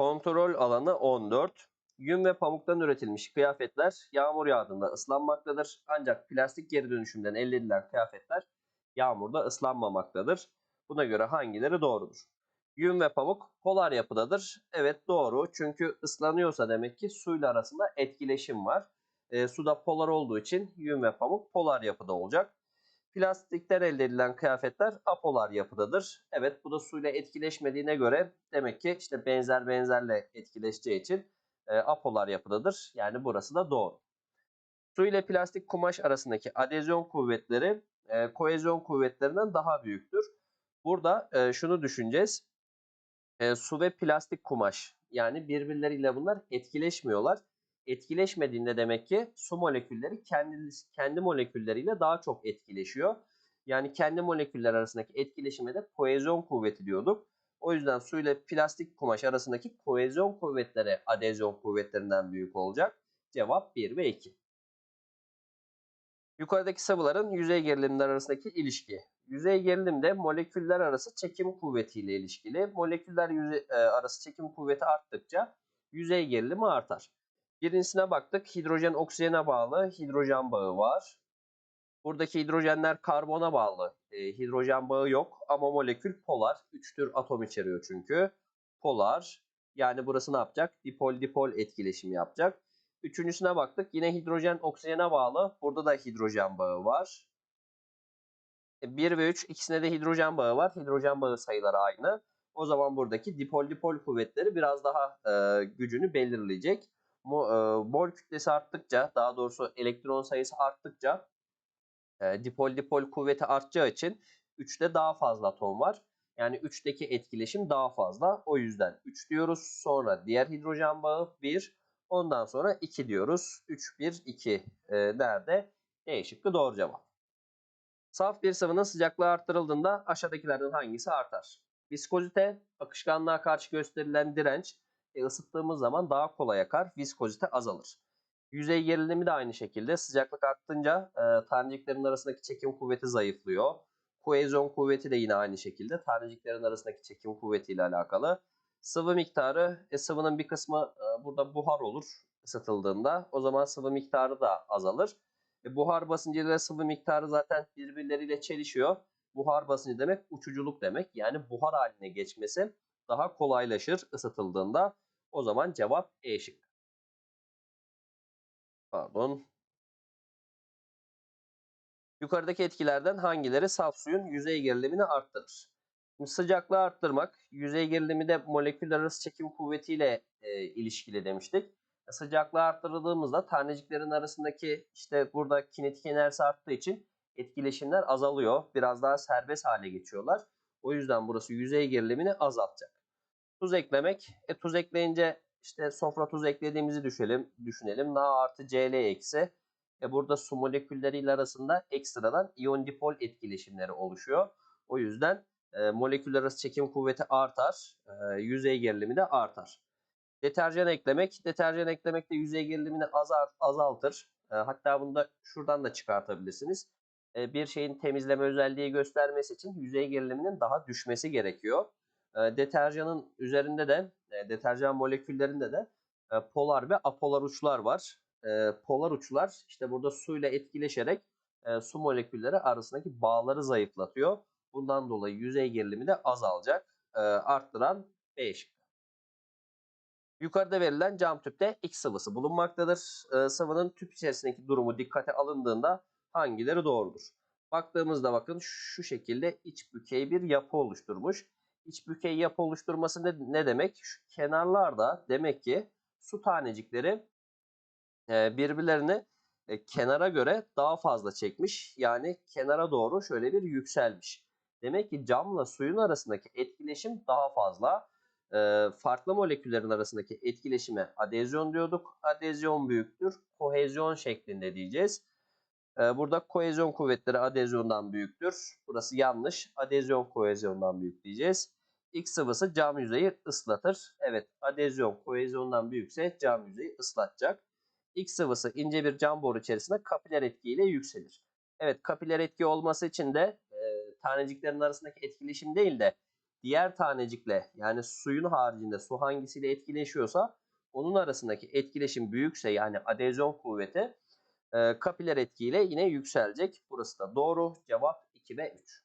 Kontrol alanı 14. Yün ve pamuktan üretilmiş kıyafetler yağmur yağdığında ıslanmaktadır. Ancak plastik geri dönüşümden elde edilen kıyafetler yağmurda ıslanmamaktadır. Buna göre hangileri doğrudur? Yün ve pamuk polar yapıdadır. Evet doğru. Çünkü ıslanıyorsa demek ki suyla arasında etkileşim var. E, suda polar olduğu için yün ve pamuk polar yapıda olacak. Plastikten elde edilen kıyafetler apolar yapıdadır. Evet bu da suyla etkileşmediğine göre demek ki işte benzer benzerle etkileşeceği için e, apolar yapıdadır. Yani burası da doğru. Su ile plastik kumaş arasındaki adezyon kuvvetleri e, kohezyon kuvvetlerinden daha büyüktür. Burada e, şunu düşüneceğiz. E, su ve plastik kumaş yani birbirleriyle bunlar etkileşmiyorlar. Etkileşmediğinde demek ki su molekülleri kendi, kendi molekülleriyle daha çok etkileşiyor. Yani kendi moleküller arasındaki etkileşime de kohezyon kuvveti diyorduk. O yüzden su ile plastik kumaş arasındaki kohezyon kuvvetleri adezyon kuvvetlerinden büyük olacak. Cevap 1 ve 2. Yukarıdaki sıvıların yüzey gerilimler arasındaki ilişki. Yüzey gerilimde moleküller arası çekim kuvvetiyle ilişkili. Moleküller yüzey, e, arası çekim kuvveti arttıkça yüzey gerilimi artar. Birincisine baktık. Hidrojen oksijene bağlı hidrojen bağı var. Buradaki hidrojenler karbona bağlı. E, hidrojen bağı yok ama molekül polar. 3 tür atom içeriyor çünkü. Polar. Yani burası ne yapacak? Dipol dipol etkileşimi yapacak. Üçüncüsüne baktık. Yine hidrojen oksijene bağlı. Burada da hidrojen bağı var. 1 ve 3 ikisinde de hidrojen bağı var. Hidrojen bağı sayıları aynı. O zaman buradaki dipol dipol kuvvetleri biraz daha e, gücünü belirleyecek. E, mol kütlesi arttıkça daha doğrusu elektron sayısı arttıkça e, dipol dipol kuvveti artacağı için 3'te daha fazla atom var. Yani 3'teki etkileşim daha fazla. O yüzden 3 diyoruz. Sonra diğer hidrojen bağı 1. Ondan sonra 2 diyoruz. 3, 1, 2 e, nerede? E şıkkı doğru cevap. Saf bir sıvının sıcaklığı arttırıldığında aşağıdakilerden hangisi artar? Viskozite, akışkanlığa karşı gösterilen direnç, e, ısıttığımız zaman daha kolay akar, viskozite azalır. Yüzey gerilimi de aynı şekilde sıcaklık arttınca e, taneciklerin arasındaki çekim kuvveti zayıflıyor. Kohezyon kuvveti de yine aynı şekilde taneciklerin arasındaki çekim kuvveti ile alakalı. Sıvı miktarı, e, sıvının bir kısmı e, burada buhar olur ısıtıldığında. O zaman sıvı miktarı da azalır. E, buhar basıncı ile sıvı miktarı zaten birbirleriyle çelişiyor. Buhar basıncı demek uçuculuk demek. Yani buhar haline geçmesi daha kolaylaşır ısıtıldığında. O zaman cevap E şıkkı. Pardon. Yukarıdaki etkilerden hangileri saf suyun yüzey gerilimini arttırır? Şimdi sıcaklığı arttırmak, yüzey gerilimi de moleküller arası çekim kuvvetiyle e, ilişkili demiştik. Sıcaklığı arttırdığımızda taneciklerin arasındaki işte burada kinetik enerjisi arttığı için etkileşimler azalıyor. Biraz daha serbest hale geçiyorlar. O yüzden burası yüzey gerilimini azaltacak. Tuz eklemek. E, tuz ekleyince işte sofra tuz eklediğimizi düşünelim. düşünelim. Na artı Cl eksi. E, burada su molekülleriyle arasında ekstradan iyon dipol etkileşimleri oluşuyor. O yüzden e, moleküller arası çekim kuvveti artar. E, yüzey gerilimi de artar. Deterjan eklemek. Deterjan eklemek de yüzey gerilimini azaltır. E, hatta bunu da şuradan da çıkartabilirsiniz. E, bir şeyin temizleme özelliği göstermesi için yüzey geriliminin daha düşmesi gerekiyor. E, deterjanın üzerinde de, deterjan moleküllerinde de polar ve apolar uçlar var. Polar uçlar işte burada suyla etkileşerek su molekülleri arasındaki bağları zayıflatıyor. Bundan dolayı yüzey gerilimi de azalacak. Arttıran B şıkkı. Yukarıda verilen cam tüpte X sıvısı bulunmaktadır. E, sıvının tüp içerisindeki durumu dikkate alındığında hangileri doğrudur? Baktığımızda bakın şu şekilde iç bükey bir yapı oluşturmuş. İç bükey yapı oluşturması ne, ne demek? Şu kenarlarda demek ki su tanecikleri e, birbirlerini e, kenara göre daha fazla çekmiş. Yani kenara doğru şöyle bir yükselmiş. Demek ki camla suyun arasındaki etkileşim daha fazla. E, farklı moleküllerin arasındaki etkileşime adezyon diyorduk. Adezyon büyüktür. Kohezyon şeklinde diyeceğiz. E, burada kohezyon kuvvetleri adezyondan büyüktür. Burası yanlış. Adezyon kohezyondan büyük diyeceğiz. X sıvısı cam yüzeyi ıslatır. Evet adezyon kohezyondan büyükse cam yüzeyi ıslatacak. X sıvısı ince bir cam boru içerisinde kapiler etkiyle yükselir. Evet kapiler etki olması için de e, taneciklerin arasındaki etkileşim değil de diğer tanecikle yani suyun haricinde su hangisiyle etkileşiyorsa onun arasındaki etkileşim büyükse yani adezyon kuvveti kapiler etkiyle yine yükselecek. Burası da doğru. Cevap 2 ve 3.